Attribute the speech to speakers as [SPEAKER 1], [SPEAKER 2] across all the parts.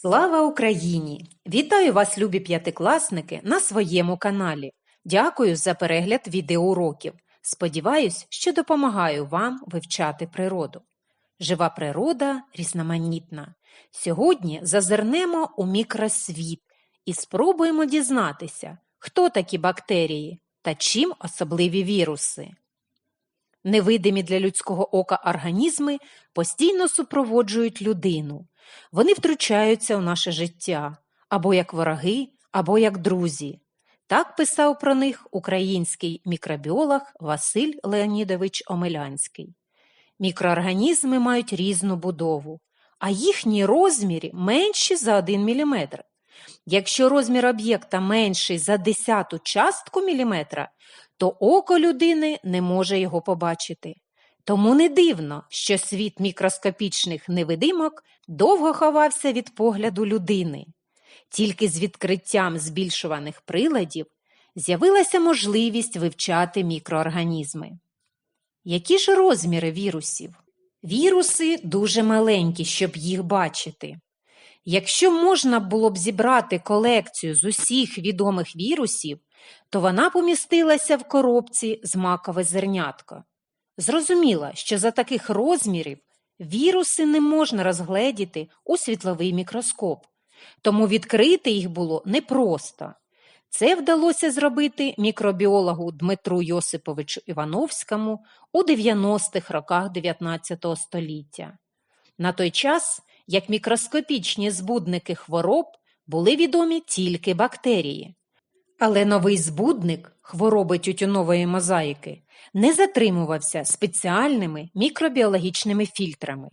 [SPEAKER 1] Слава Україні! Вітаю вас, любі п'ятикласники, на своєму каналі. Дякую за перегляд відеоуроків. Сподіваюсь, що допомагаю вам вивчати природу. Жива природа різноманітна. Сьогодні зазирнемо у мікросвіт і спробуємо дізнатися, хто такі бактерії та чим особливі віруси. Невидимі для людського ока організми постійно супроводжують людину. Вони втручаються у наше життя або як вороги, або як друзі. Так писав про них український мікробіолог Василь Леонідович Омелянський. Мікроорганізми мають різну будову, а їхні розміри менші за 1 мм. Якщо розмір об'єкта менший за десяту частку міліметра, то око людини не може його побачити. Тому не дивно, що світ мікроскопічних невидимок довго ховався від погляду людини. Тільки з відкриттям збільшуваних приладів з'явилася можливість вивчати мікроорганізми. Які ж розміри вірусів? Віруси дуже маленькі, щоб їх бачити. Якщо можна було б зібрати колекцію з усіх відомих вірусів, то вона помістилася в коробці з макове зернятко. Зрозуміла, що за таких розмірів віруси не можна розгледіти у світловий мікроскоп, тому відкрити їх було непросто. Це вдалося зробити мікробіологу Дмитру Йосиповичу Івановському у 90-х роках 19 століття. На той час, як мікроскопічні збудники хвороб були відомі тільки бактерії. Але новий збудник хвороби тютюнової мозаїки не затримувався спеціальними мікробіологічними фільтрами.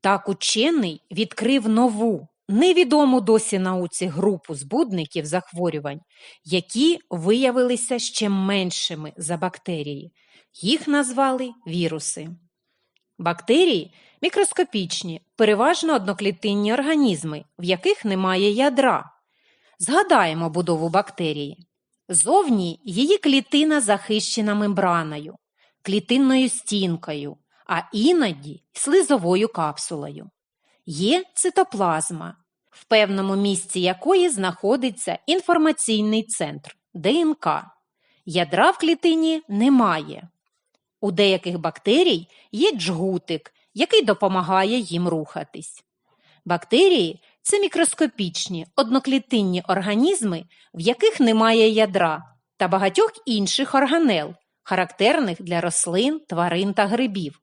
[SPEAKER 1] Так учений відкрив нову, невідому досі науці групу збудників захворювань, які виявилися ще меншими за бактерії. Їх назвали віруси. Бактерії мікроскопічні, переважно одноклітинні організми, в яких немає ядра. Згадаємо будову бактерії. Зовні її клітина захищена мембраною, клітинною стінкою, а іноді слизовою капсулою. Є цитоплазма, в певному місці якої знаходиться інформаційний центр ДНК. Ядра в клітині немає. У деяких бактерій є джгутик, який допомагає їм рухатись. Бактерії це мікроскопічні одноклітинні організми, в яких немає ядра та багатьох інших органел, характерних для рослин, тварин та грибів.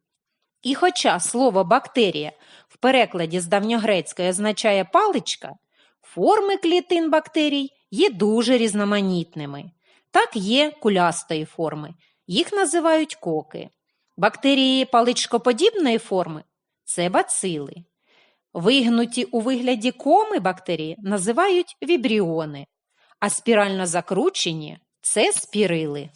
[SPEAKER 1] І хоча слово бактерія в перекладі з давньогрецької означає паличка, форми клітин бактерій є дуже різноманітними. Так є кулястої форми, їх називають коки. Бактерії паличкоподібної форми це бацили. Вигнуті у вигляді коми бактерії називають вібріони, а спірально закручені це спірили.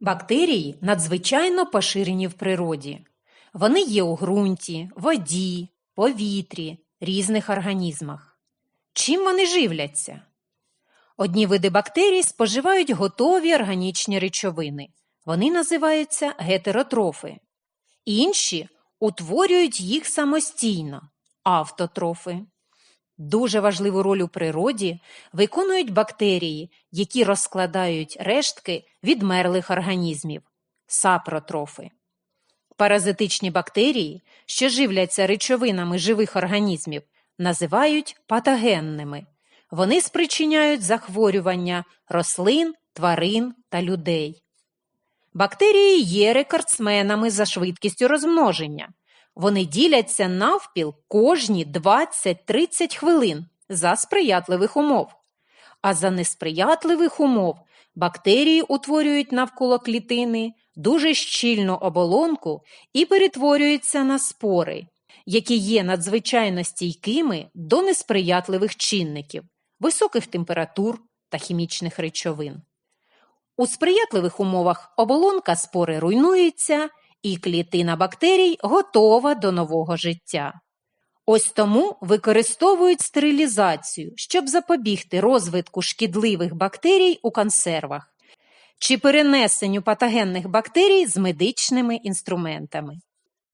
[SPEAKER 1] Бактерії надзвичайно поширені в природі. Вони є у ґрунті, воді, повітрі, різних організмах. Чим вони живляться? Одні види бактерій споживають готові органічні речовини. Вони називаються гетеротрофи. Інші утворюють їх самостійно автотрофи. Дуже важливу роль у природі виконують бактерії, які розкладають рештки відмерлих організмів сапротрофи. Паразитичні бактерії, що живляться речовинами живих організмів, називають патогенними. Вони спричиняють захворювання рослин, тварин та людей. Бактерії є рекордсменами за швидкістю розмноження. Вони діляться навпіл кожні 20-30 хвилин за сприятливих умов. А за несприятливих умов бактерії утворюють навколо клітини дуже щільну оболонку і перетворюються на спори, які є надзвичайно стійкими до несприятливих чинників, високих температур та хімічних речовин. У сприятливих умовах оболонка спори руйнується і клітина бактерій готова до нового життя. Ось тому використовують стерилізацію, щоб запобігти розвитку шкідливих бактерій у консервах чи перенесенню патогенних бактерій з медичними інструментами.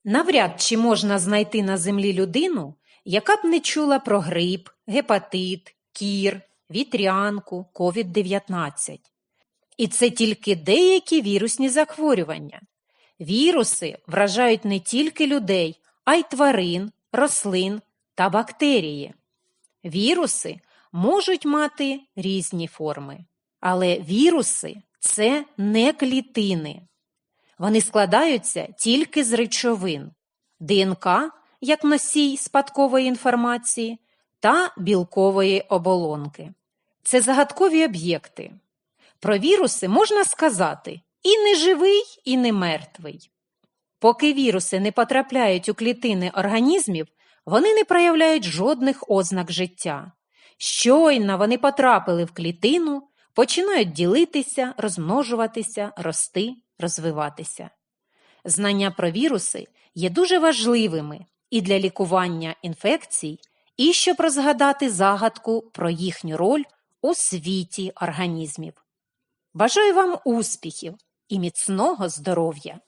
[SPEAKER 1] Навряд чи можна знайти на землі людину, яка б не чула про грип, гепатит, кір, вітрянку, COVID-19. І це тільки деякі вірусні захворювання. Віруси вражають не тільки людей, а й тварин, рослин та бактерії. Віруси можуть мати різні форми, але віруси це не клітини. Вони складаються тільки з речовин ДНК як носій спадкової інформації та білкової оболонки. Це загадкові об'єкти. Про віруси можна сказати і не живий, і не мертвий. Поки віруси не потрапляють у клітини організмів, вони не проявляють жодних ознак життя. Щойно вони потрапили в клітину, починають ділитися, розмножуватися, рости, розвиватися. Знання про віруси є дуже важливими і для лікування інфекцій, і щоб розгадати загадку про їхню роль у світі організмів. Бажаю вам успіхів і міцного здоров'я!